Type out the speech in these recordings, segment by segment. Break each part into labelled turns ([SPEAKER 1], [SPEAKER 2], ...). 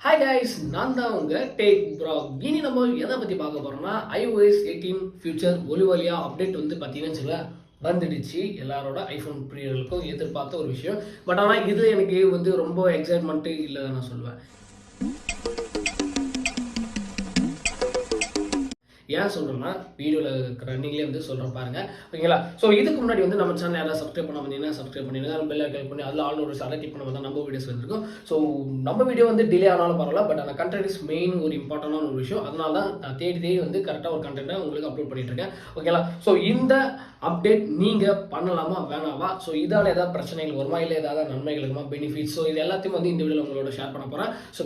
[SPEAKER 1] Hi guys நான் தான் உங்க டேக் ப்ரா இனி நம்ம எதை பற்றி பார்க்க போகிறோம்னா ஐஓஎஸ் எயிட்டீன் ஃபியூச்சர் ஒலிவலியா அப்டேட் வந்து பார்த்தீங்கன்னு வச்சுக்கோங்களேன் வந்துடுச்சு. எல்லாரோட ஐஃபோன் பிரியர்களுக்கும் எதிர்பார்த்த ஒரு விஷயம். பட் ஆனால் இது எனக்கு வந்து ரொம்ப எக்ஸைட்மெண்ட்டு இல்லை நான் சொல்லுவேன் ஏன் சொல்கிறேன்னா வீடியோவில் ரன்னிங்லேயே வந்து சொல்கிறேன் பாருங்க. ஓகேங்களா? ஸோ இதுக்கு முன்னாடி வந்து நம்ம சேனல் யாராவது சப்ஸ்கிரைப் பண்ண வந்தீங்கன்னா சப்ஸ்கிரைப் பண்ணிடுங்க. பெல் ஐக்கன் பண்ணி அதில் ஆல் ஒரு சாரை கிளிக் பண்ண நம்ம வீடியோஸ் வந்துருக்கும். ஸோ நம்ம வீடியோ வந்து டிலே ஆனாலும் பரவாயில்ல பட் அந்த கண்டென்ட் இஸ் மெயின் ஒரு இம்பார்ட்டண்டான ஒரு விஷயம். அதனால தான் நான் தேடி தேடி வந்து கரெக்டாக ஒரு கண்டென்ட்டை உங்களுக்கு அப்லோட் பண்ணிட்டு இருக்கேன். ஓகேங்களா? ஸோ இந்த அப்டேட் நீங்கள் பண்ணலாமா வேணாமா ஸோ இதால் ஏதாவது பிரச்சனைகள் வருமா? இல்லை ஏதாவது நன்மைகள் இருக்குமா? பெனிஃபிட்ஸ் ஸோ இது எல்லாத்தையும் வந்து இந்த வீடியோவில் உங்களோட ஷேர் பண்ண போகிறேன் ஸோ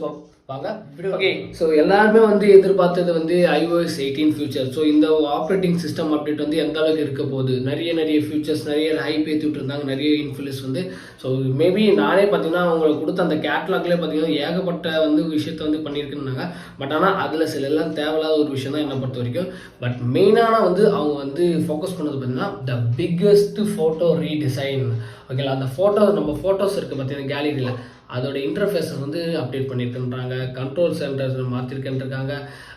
[SPEAKER 1] வாங்க. ஓகே ஸோ எல்லாருமே வந்து எதிர்பார்த்தது வந்து iOS எயிட்டீன் ஃபியூச்சர் ஸோ இந்த ஆப்ரேட்டிங் சிஸ்டம் அப்டேட் வந்து எந்த அளவுக்கு இருக்க போகுது? நிறைய நிறைய ஃபியூச்சர்ஸ் நிறைய ஹைப் ஏற்றி விட்டுருந்தாங்க நிறைய இன்ஃபுல்ஸ் வந்து. ஸோ மேபி நானே பார்த்தீங்கன்னா அவங்களுக்கு கொடுத்த அந்த கேட்லாக்லேயே பார்த்தீங்கன்னா ஏகப்பட்ட வந்து விஷயத்த வந்து பண்ணியிருக்குன்னாங்க பட் ஆனால் அதில் சில எல்லாம் தேவையில்லாத ஒரு விஷயம் தான் என்னை பொறுத்த வரைக்கும். பட் மெயினான வந்து அவங்க வந்து ஃபோக்கஸ் பண்ணது பார்த்தீங்கன்னா த பிக்கஸ்ட் ஃபோட்டோ ரீடிசைன் ஓகேங்களா அந்த ஃபோட்டோ நம்ம ஃபோட்டோஸ் இருக்குது பார்த்தீங்கன்னா கேலரியில் அதோட இன்டர்ஃபேஸை வந்து அப்டேட் பண்ணியிருக்குன்றாங்க கண்ட்ரோல் சென்டர்ஸ் மாற்றிருக்கேன்ருக்காங்க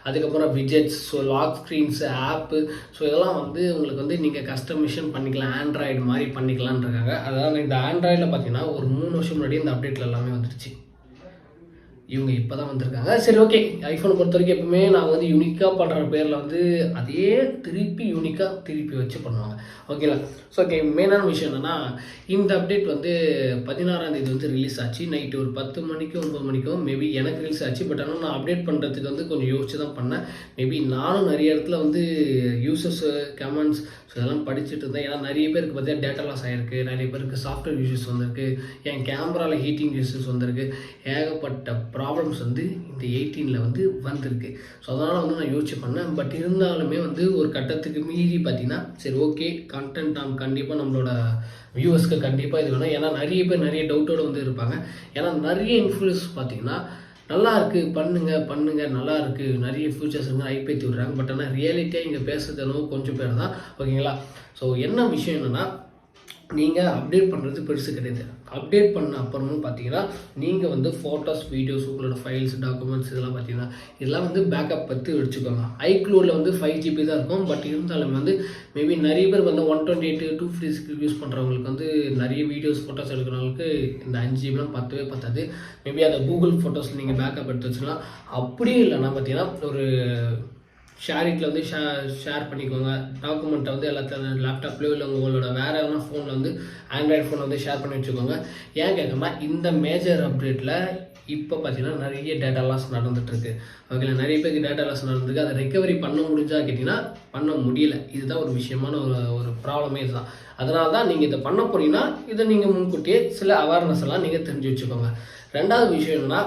[SPEAKER 1] அதுக்கப்புறம் widgets so lock screens app so இதெல்லாம் வந்து உங்களுக்கு வந்து நீங்கள் கஸ்டமைஷன் பண்ணிக்கலாம். ஆண்ட்ராய்டு மாதிரி பண்ணிக்கலாம்னு இருக்காங்க அதாவது இந்த ஆண்ட்ராய்டில் பார்த்தீங்கன்னா ஒரு மூணு வருஷம் முன்னாடி இந்த அப்டேட்டில் எல்லாமே வந்துருச்சு. இவங்க இப்போ தான் வந்திருக்காங்க. சரி ஓகே ஐஃபோனை பொறுத்த வரைக்கும் எப்பவுமே நான் வந்து யூனிக்காக பண்ணுற பேரில் வந்து அதே திருப்பி யூனிக்காக திருப்பி வச்சு பண்ணுவாங்க. ஓகேங்களா ஸோ ஓகே மெயினான விஷயம் என்னென்னா இந்த அப்டேட் வந்து பதினாறாம் தேதி வந்து ரிலீஸ் ஆச்சு. நைட்டு ஒரு பத்து மணிக்கும் ஒன்பது மணிக்கும் மேபி எனக்கு ரிலீஸ் ஆச்சு. பட் ஆனால் நான் அப்டேட் பண்ணுறதுக்கு வந்து கொஞ்சம் யோசிச்சு தான் பண்ணேன். மேபி நானும் நிறைய இடத்துல வந்து யூசர்ஸ் கமெண்ட்ஸ் ஸோ இதெல்லாம் படிச்சுட்டு இருந்தேன். ஏன்னா நிறைய பேருக்கு பார்த்தீங்கன்னா டேட்டா லாஸ் ஆகிருக்கு நிறைய பேருக்கு சாஃப்ட்வேர் இஷ்யூஸ் வந்திருக்கு. என் கேமராவில் ஹீட்டிங் இஷ்யூஸ் வந்திருக்கு. ஏகப்பட்ட ப்ராப்ளம்ஸ் வந்து இந்த எயிட்டீனில் வந்து வந்திருக்கு. ஸோ அதனால் வந்து நான் யோசிச்சு பண்ணேன். பட் இருந்தாலுமே வந்து ஒரு கட்டத்துக்கு மீறி பார்த்தீங்கன்னா சரி ஓகே கண்டென்ட் நாம் கண்டிப்பாக நம்மளோட வியூவர்ஸ்க்கு கண்டிப்பாக இது வேணும். ஏன்னா நிறைய பேர் நிறைய டவுட்டோடு வந்து இருப்பாங்க. ஏன்னா நிறைய இன்ஃப்ளூயன்ஸ் பார்த்தீங்கன்னா நல்லா இருக்குது பண்ணுங்க பண்ணுங்க நல்லா இருக்குது நிறைய ஃபியூச்சர்ஸ் இருக்கு ஐப்பேத்தி விடுறாங்க. பட் ஆனால் ரியாலிட்டியாக இங்கே பேசுறது அளவு கொஞ்சம் பேர் தான். ஓகேங்களா ஸோ என்ன விஷயம் என்னென்னா நீங்கள் அப்டேட் பண்ணுறது பெருசு கிடையாது. அப்டேட் பண்ண அப்புறமும் பார்த்தீங்கன்னா நீங்கள் வந்து ஃபோட்டோஸ் வீடியோஸ் உங்களோட ஃபைல்ஸ் டாக்குமெண்ட்ஸ் இதெல்லாம் பார்த்தீங்கன்னா இதெல்லாம் வந்து பேக்கப் பற்றி வச்சுக்கோங்க ஐக்ளூரில் வந்து ஃபைவ் ஜிபி தான் இருக்கும். பட் இருந்தாலும் வந்து மேபி நிறைய பேர் வந்து one twenty eight to free use பண்ணுறவங்களுக்கு வந்து நிறைய வீடியோஸ் ஃபோட்டோஸ் எடுக்கிறவங்களுக்கு இந்த அஞ்சு ஜிபிலாம் பத்தவே பத்தாது. மேபி அதை கூகுள் ஃபோட்டோஸில் நீங்கள் பேக்கப் எடுத்து வச்சுக்கலாம் அப்படியே இல்லைன்னா பார்த்தீங்கன்னா ஒரு ஷேரிட்டில் வந்து ஷே ஷேர் பண்ணிக்கோங்க. டாக்குமெண்ட்டை வந்து எல்லாத்தையும் லேப்டாப்லேயோ இல்லை உங்களோட வேறு எதனா ஃபோனில் வந்து ஆண்ட்ராய்டு ஃபோன் வந்து ஷேர் பண்ணி வச்சுக்கோங்க. ஏன் கேட்கணும்னா இந்த மேஜர் அப்டேட்டில் இப்போ பார்த்தீங்கன்னா நிறைய டேட்டா லாஸ் நடந்துட்டுருக்கு. ஓகேங்களா? நிறைய பேருக்கு டேட்டா லாஸ் நடந்திருக்கு. அதை ரெக்கவரி பண்ண முடிஞ்சா கேட்டிங்கன்னா பண்ண முடியல. இதுதான் ஒரு விஷயமான ஒரு ஒரு ப்ராப்ளமே இதுதான். அதனால தான் நீங்கள் இதை பண்ண போறீங்கன்னா இதை நீங்கள் முன்கூட்டியே சில அவேர்னஸ் எல்லாம் நீங்கள் தெரிஞ்சு வச்சுக்கோங்க. ரெண்டாவது விஷயம் என்னன்னா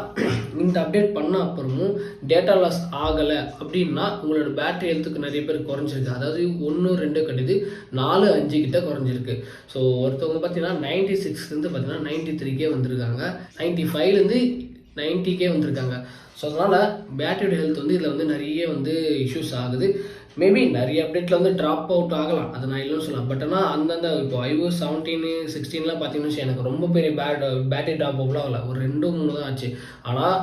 [SPEAKER 1] இந்த அப்டேட் பண்ண அப்புறமும் டேட்டா லாஸ் ஆகலை அப்படின்னா உங்களோட பேட்டரி ஹெல்த்துக்கு நிறைய பேர் குறைஞ்சிருக்கு. அதாவது ஒன்று ரெண்டு கிடையாது நாலு அஞ்சு கிட்ட குறைஞ்சிருக்கு. ஸோ ஒருத்தவங்க பார்த்தீங்கன்னா நைன்டி சிக்ஸ்லேருந்து பார்த்தீங்கன்னா நைன்டி த்ரீக்கே வந்திருக்காங்க. நைன்டி ஃபைவ்லேருந்து நைன்ட்டிக்கே வந்திருக்காங்க. ஸோ அதனால் பேட்டரியோட ஹெல்த் வந்து இதில் வந்து நிறைய வந்து இஷ்யூஸ் ஆகுது. மேபி நிறைய அப்டேட்டில் வந்து ட்ராப் அவுட் ஆகலாம். அது நான் இல்லைன்னு சொல்லலாம். பட் ஆனால் அந்தந்த இப்போ ஐஓ செவன்டீனு சிக்ஸ்டீன்லாம் பார்த்தீங்கன்னு வச்சு எனக்கு ரொம்ப பெரிய பேட் பேட்டரி ட்ராப் அவுட்லாம் ஆகல ஒரு ரெண்டு மூணு தான் ஆச்சு. ஆனால்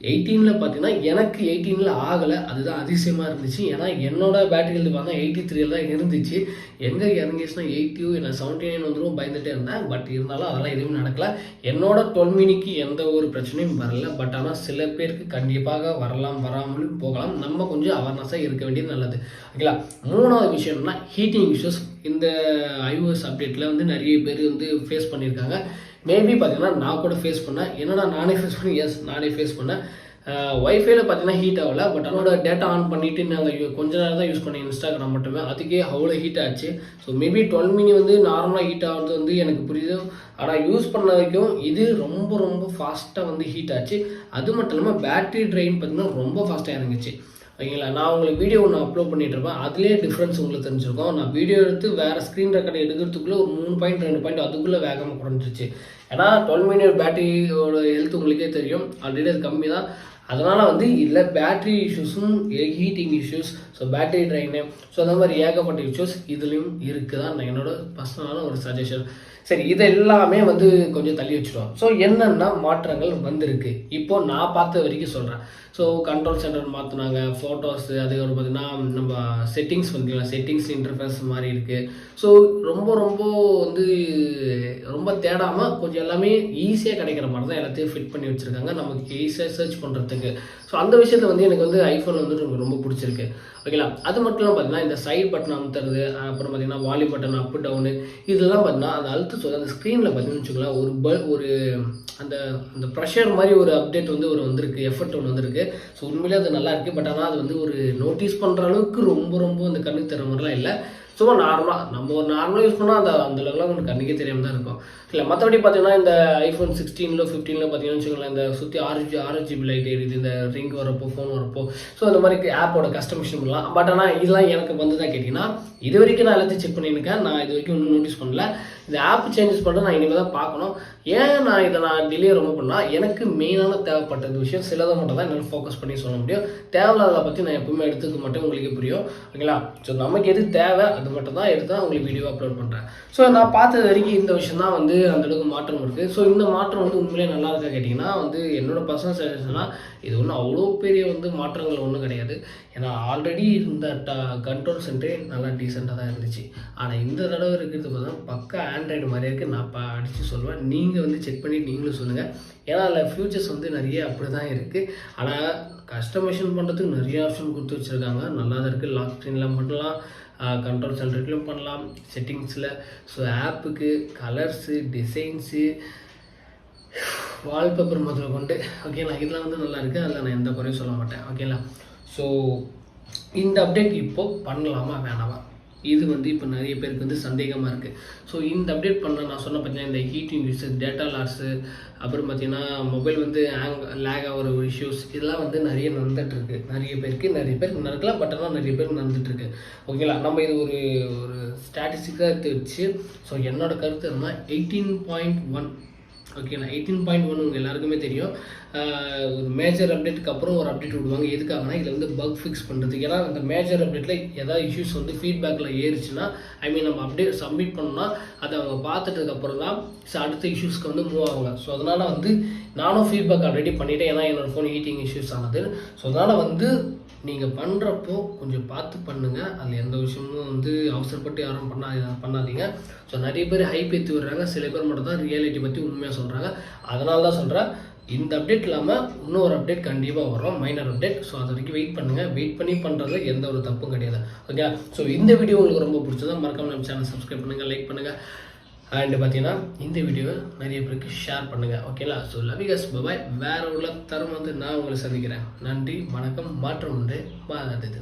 [SPEAKER 1] எயிட்டீனில் பார்த்தீங்கன்னா எனக்கு எயிட்டீனில் ஆகலை. அதுதான் அதிசயமாக இருந்துச்சு. ஏன்னா என்னோட பேட்டரி ஹெல்த் பார்த்தா எயிட்டி த்ரீல தான் இருந்துச்சு. எங்கே இறங்கிச்சுன்னா எயிட்டியோ இல்லை செவன்ட்டி நைன் வந்துடும் பயந்துகிட்டே இருந்தேன். பட் இருந்தாலும் அதெல்லாம் எதுவும் நடக்கல. என்னோட டுவெல் மினிக்கு எந்த ஒரு பிரச்சனையும் வரல. பட் ஆனால் சில பேருக்கு கண்டிப்பாக வரலாம் வராமலும் போகலாம். நம்ம கொஞ்சம் அவேர்னஸாக இருக்க வேண்டியது நல்லது. ஓகேங்களா மூணாவது விஷயம் என்னன்னா ஹீட்டிங் இஷ்யூஸ் இந்த ஐஓஎஸ் அப்டேட்டில் வந்து நிறைய பேர் வந்து ஃபேஸ் பண்ணியிருக்காங்க. மேபி பார்த்தீங்கன்னா நான் கூட ஃபேஸ் பண்ணேன். என்னடா நானே ஃபேஸ் பண்ணி எஸ் நானே ஃபேஸ் பண்ணேன். ஒய்ஃபைல பார்த்தீங்கன்னா ஹீட் ஆகல பட் அதோட டேட்டா ஆன் பண்ணிவிட்டு நாங்கள் கொஞ்ச நேரம் தான் யூஸ் பண்ணேன் இன்ஸ்டாகிராம் மட்டுமே. அதுக்கே அவ்வளோ ஹீட் ஆச்சு. ஸோ மேபி டுவெல் மினி வந்து நார்மலாக ஹீட் ஆகிறது வந்து எனக்கு புரியுது. ஆனால் யூஸ் பண்ண வரைக்கும் இது ரொம்ப ரொம்ப ஃபாஸ்ட்டாக வந்து ஹீட் ஆச்சு. அது மட்டும் இல்லாமல் பேட்டரி ட்ரெயின் பார்த்தீங்கன்னா ரொம்ப ஃபாஸ்ட்டாக இறங்குச்சு. ஓகேங்களா? நான் உங்களுக்கு வீடியோ ஒன்று அப்லோட் பண்ணிகிட்டு இருப்பேன் அதுலேயே டிஃப்ரென்ஸ் உங்களுக்கு தெரிஞ்சிருக்கும். நான் வீடியோ எடுத்து வேறு ஸ்க்ரீன் ரெக்கார்ட் எடுக்கிறதுக்குள்ளே ஒரு மூணு பாயிண்ட் ரெண்டு பாயிண்ட் அதுக்குள்ளே வேகமாக குறைஞ்சிருச்சு. ஏன்னா டுவெல் மினிட் பேட்டரியோட ஹெல்த் உங்களுக்கே தெரியும். ஆல்ரெடி அது கம்மி தான் அதனால் வந்து இல்லை battery இஷ்யூஸும் heating issues so battery drain so அந்த மாதிரி ஏகப்பட்ட இஷ்யூஸ் இதுலேயும் இருக்குது தான் என்னோட பர்சனலான ஒரு சஜஷன் சரி இது எல்லாமே வந்து கொஞ்சம் தள்ளி வச்சுருவோம் ஸோ என்னென்ன மாற்றங்கள் வந்திருக்கு? இப்போ நான் பார்த்த வரைக்கும் சொல்கிறேன் ஸோ கண்ட்ரோல் சென்டர் மாற்றினாங்க ஃபோட்டோஸ் அதுக்கப்புறம் பார்த்தீங்கன்னா நம்ம செட்டிங்ஸ் வந்துக்கலாம் செட்டிங்ஸ் இன்டர்ஃபேஸ் மாதிரி இருக்குது ஸோ ரொம்ப ரொம்ப வந்து ரொம்ப தேடாமல் கொஞ்சம் எல்லாமே ஈஸியாக கிடைக்கிற மாதிரி தான் எல்லாத்தையும் ஃபிட் பண்ணி வச்சுருக்காங்க. நமக்கு ஈஸியாக சர்ச் பண்ணுறதுக்கு ஸோ அந்த விஷயத்தில் வந்து எனக்கு வந்து ஐஃபோன் வந்துட்டு எனக்கு ரொம்ப பிடிச்சிருக்கு. ஓகேங்களா அது மட்டும் இல்லாமல் பார்த்தீங்கன்னா இந்த சைட் பட்டன் அமுத்துறது அப்புறம் பார்த்தீங்கன்னா வாலி பட்டன் அப் டவுனு இதெல்லாம் பார்த்தீங்கன்னா அந்த அழுத்த சொல்ல அந்த ஸ்க்ரீனில் பார்த்தீங்கன்னு வச்சுக்கலாம் ஒரு ப ஒரு அந்த அந்த ப்ரெஷர் மாதிரி ஒரு அப்டேட் வந்து ஒரு வந்திருக்கு எஃபர்ட் ஒன்று வந்திருக்கு. ஸோ உண்மையிலே அது நல்லா இருக்குது பட் ஆனால் அது வந்து ஒரு நோட்டீஸ் பண்ணுற அளவுக்கு ரொம்ப ரொம்ப அந்த கண்ணுக்கு தர மாதிரிலாம் இல்லை. சும்மா நார்மலாக நம்ம ஒரு நார்மலாக யூஸ் பண்ணால் அந்த அந்த உங்களுக்கு கண்ணுக்கே தெரியாமல் தான் இருக்கும். இல்லை மற்றபடி பார்த்தீங்கன்னா இந்த ஐஃபோன் சிக்ஸ்டீனில் ஃபிஃப்டீனில் பார்த்தீங்கன்னு வச்சுக்கோங்களேன் இந்த சுற்றி ஆறு ஜி ஆறு ஜிபி லைட் எரியுது இந்த ரிங் வரப்போ ஃபோன் வரப்போ. ஸோ அந்த மாதிரி ஆப்போட கஸ்டமைஷன் பண்ணலாம். பட் ஆனால் இதெல்லாம் எனக்கு வந்து தான் கேட்டிங்கன்னா இது வரைக்கும் நான் எல்லாத்தையும் செக் பண்ணியிருக்கேன். நான் இது வரைக்கும் ஒன்றும் நோட்டீஸ் பண்ணல. இந்த ஆப் சேஞ்சஸ் பண்ண நான் இனிமேல் தான் பார்க்கணும். ஏன் நான் இதை நான் டிலே ரொம்ப பண்ணால் எனக்கு மெயினான தேவைப்பட்டது விஷயம் சிலதை மட்டும் தான் என்னால் ஃபோக்கஸ் பண்ணி சொல்ல முடியும். தேவையில்லாத பற்றி நான் எப்பவுமே எடுத்துக்க மாட்டேன். உங்களுக்கு புரியும். ஓகேங்களா? ஸோ நமக்கு எது தேவை அது மட்டும் தான் எடுத்து தான் உங்களுக்கு வீடியோ அப்லோட் பண்ணுறேன் ஸோ நான் பார்த்தது வரைக்கும் இந்த விஷயம் தான் வந்து அந்த அளவுக்கு மாற்றம் இருக்குது ஸோ இந்த மாற்றம் வந்து உண்மையிலே நல்லா இருக்கா கேட்டிங்கன்னா வந்து என்னோட பர்சனல் சஜஷனாக இது ஒன்றும் அவ்வளோ பெரிய வந்து மாற்றங்கள் ஒன்றும் கிடையாது. ஏன்னா ஆல்ரெடி இருந்த ட கண்ட்ரோல் சென்டரே நல்லா டீசெண்டாக தான் இருந்துச்சு. ஆனால் இந்த தடவை இருக்கிறது பார்த்தா பக்கா ஆண்ட்ராய்டு மாதிரி இருக்குது நான் ப அடித்து சொல்லுவேன். நீங்கள் வந்து செக் பண்ணி நீங்களும் சொல்லுங்கள் ஏன்னா அதில் ஃப்யூச்சர்ஸ் வந்து நிறைய அப்படி தான் இருக்குது ஆனால் கஸ்டமைசேஷன் பண்ணுறதுக்கு நிறைய ஆப்ஷன் கொடுத்து வச்சுருக்காங்க. நல்லா தான் இருக்குது லாக் ஸ்க்ரீனில் பண்ணலாம். கண்ட்ரோல் சென்டர்லையும் பண்ணலாம். செட்டிங்ஸில் ஸோ ஆப்புக்கு கலர்ஸு டிசைன்ஸு வால்பேப்பர் முதல்ல கொண்டு ஓகேங்களா இதெல்லாம் வந்து நல்லா இருக்குது அதில் நான் எந்த குறையும் சொல்ல மாட்டேன். ஓகேங்களா ஸோ இந்த அப்டேட் இப்போது பண்ணலாமா? வேணாமா? இது வந்து இப்போ நிறைய பேருக்கு வந்து சந்தேகமாக இருக்குது ஸோ இந்த அப்டேட் பண்ண நான் சொன்ன பார்த்தீங்கன்னா இந்த ஹீட்டிங் இஷ்யூஸ் டேட்டா லாஸு அப்புறம் பார்த்தீங்கன்னா மொபைல் வந்து ஹேங் லேக் ஆகிற ஒரு இஷ்யூஸ் இதெல்லாம் வந்து நிறைய நடந்துகிட்ருக்கு நிறைய பேருக்கு நிறைய பேருக்கு நடக்கலாம் பட் ஆனால் நிறைய பேருக்கு நடந்துகிட்ருக்கு ஓகேங்களா நம்ம இது ஒரு ஒரு ஸ்டாட்டிஸ்டிக்காக எடுத்து வச்சு ஸோ என்னோட கருத்து என்னன்னா எயிட்டீன் பாயிண்ட் ஒன் ஓகேண்ணா எயிட்டீன் பாயிண்ட் ஒன் உங்கள் எல்லாருக்குமே தெரியும். ஒரு மேஜர் அப்டேட்டுக்கு அப்புறம் ஒரு அப்டேட் விடுவாங்க. எதுக்காகனா இதில் வந்து பக் ஃபிக்ஸ் பண்ணுறதுக்கு ஏன்னா அந்த மேஜர் அப்டேட்டில் ஏதாவது இஷ்யூஸ் வந்து ஃபீட்பேக்கில் ஏறிச்சுன்னா ஐ மீன் நம்ம அப்டேட் சப்மிட் பண்ணோம்னா அதை அவங்க பார்த்துட்டதுக்கப்புறம் தான் ஸோ அடுத்த இஷ்யூஸ்க்கு வந்து மூவ் ஆகுங்க ஸோ அதனால் வந்து நானும் ஃபீட்பேக் ஆல்ரெடி பண்ணிவிட்டேன் ஏன்னா என்னோடய ஃபோன் ஹீட்டிங் இஷ்யூஸ் ஆனது. ஸோ அதனால் வந்து நீங்கள் பண்ணுறப்போ கொஞ்சம் பார்த்து பண்ணுங்கள் அதில் எந்த விஷயமும் வந்து அவசரப்பட்டு யாரும் பண்ணா பண்ணாதீங்க. ஸோ நிறைய பேர் ஹைப் ஏற்றி விடுறாங்க. சில பேர் மட்டும் தான் ரியாலிட்டி பற்றி உண்மையாக சொல்கிறாங்க அதனால தான் சொல்கிறேன் இந்த அப்டேட் இல்லாமல் இன்னொரு அப்டேட் கண்டிப்பாக வரும். மைனர் அப்டேட் ஸோ அது வரைக்கும் வெயிட் பண்ணுங்கள் வெயிட் பண்ணி பண்ணுறது எந்த ஒரு தப்பும் கிடையாது. ஓகே ஸோ இந்த வீடியோ உங்களுக்கு ரொம்ப பிடிச்சதா மறக்காமல் நம்ம சேனல் சப்ஸ்கிரைப் பண்ணுங்கள் லைக் பண்ணுங்கள் அண்டு பார்த்தீங்கன்னா இந்த வீடியோவை நிறைய பேருக்கு ஷேர் பண்ணுங்கள் ஓகேங்களா ஸோ லவிகாஸ் பபாய் வேற உள்ள தரம் வந்து நான் உங்களை சந்திக்கிறேன். நன்றி வணக்கம் மாற்றம் ஒன்று. மாறாதது